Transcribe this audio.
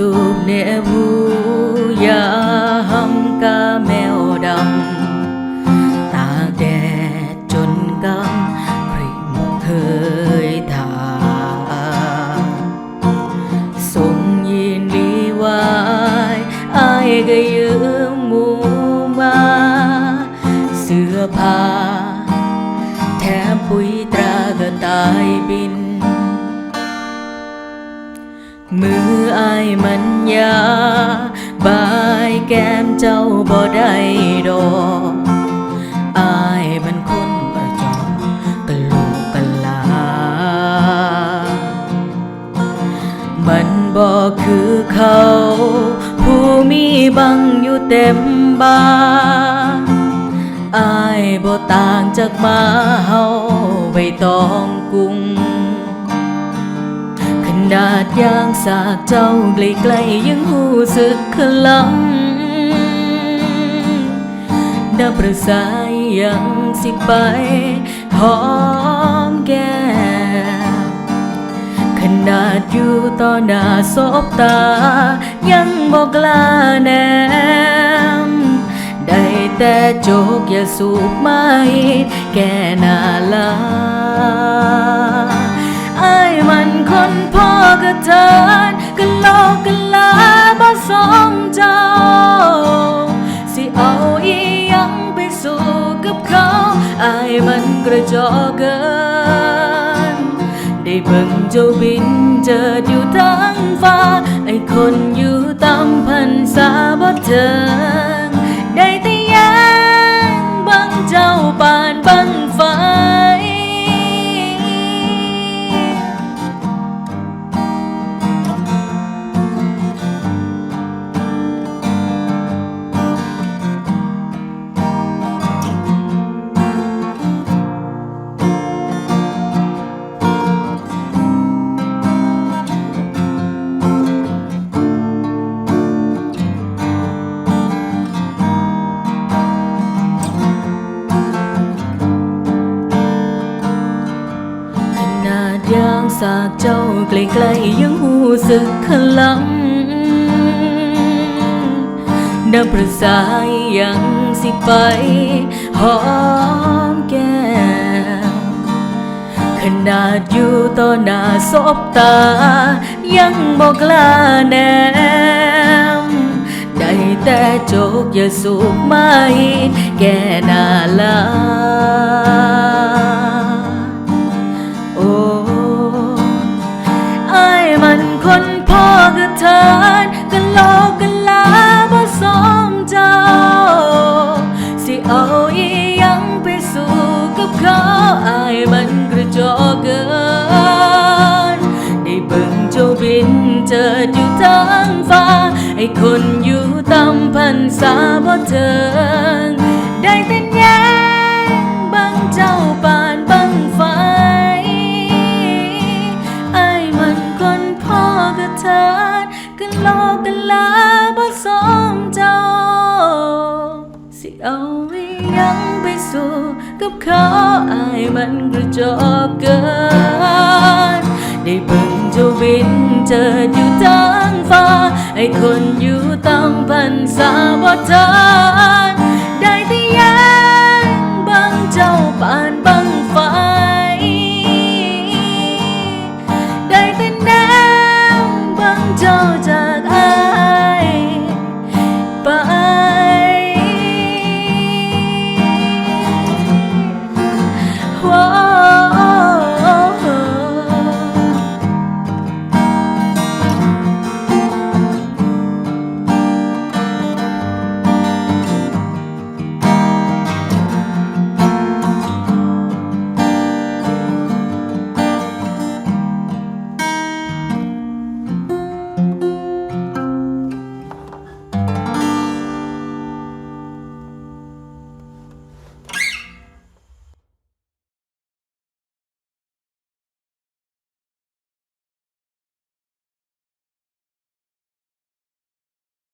สูบเนบูยาหำกาแมวดำตาแดดจนกำครบ่เคยทาส่งยินดีไว้อายก็ยืมหมูมาเสื้อผ้าแถมปุ๋ยตราก็ตายบิน มืออายมันยา บายแก้มเจ้าบ่ได้ดอกอายมันคนกระจอกกะโหลกกะลา มันบ่คือเขา ผู้มีบังอยู่เต็มบ้านอายบ่ต่างจากมาเฮาใบตองกุ้ง นาดยางสากเจ้าใกล้ๆยังหูสึกขลังนับประสายยังสิไปหอมแก้มขนาดอยู่ต่อหน้าศพตา ยังบอกลาแนม ได้แต่โจกอย่าสูบไม่แก่นาลา ไอ้ายมันคนพ่อกระเทินกันโลกกันลาบ่สองเจ้า สิเอาอียังไปสู้กับเขาไอ้ายมันกระจอกเกิน ได้เบิ่งเจ้าบินเจิดอยู่ทั้งฟ้า ไอ้คนอยู่ตามพันษาบ่เทิง ยางสากเจ้าใกลๆยังหูสึกขลังนับประสายยังสิไปหอมแก้มขนาดอยู่ต่อหน้าศพตา ยังบอกลาแนมได้แต่โจกอย่าสูบไม่แก่หนาลา เจิดอยู่ทั้งฟ้าไอ้คนอยู่ตามพันษาบ่เทิงได้แต่แยังบังเจ้าปานบังไฟไอ้มันคนพ่อกระเทินกันโลกกันลาบ่สมเจ้า สิเอาอีหยังไปสู้กับเขาไอ้มันกระจอกเกิน วินเจิดอยู่ทั้งฟ้าไอ้คนอยู่ต้องพันสาบ่เทิ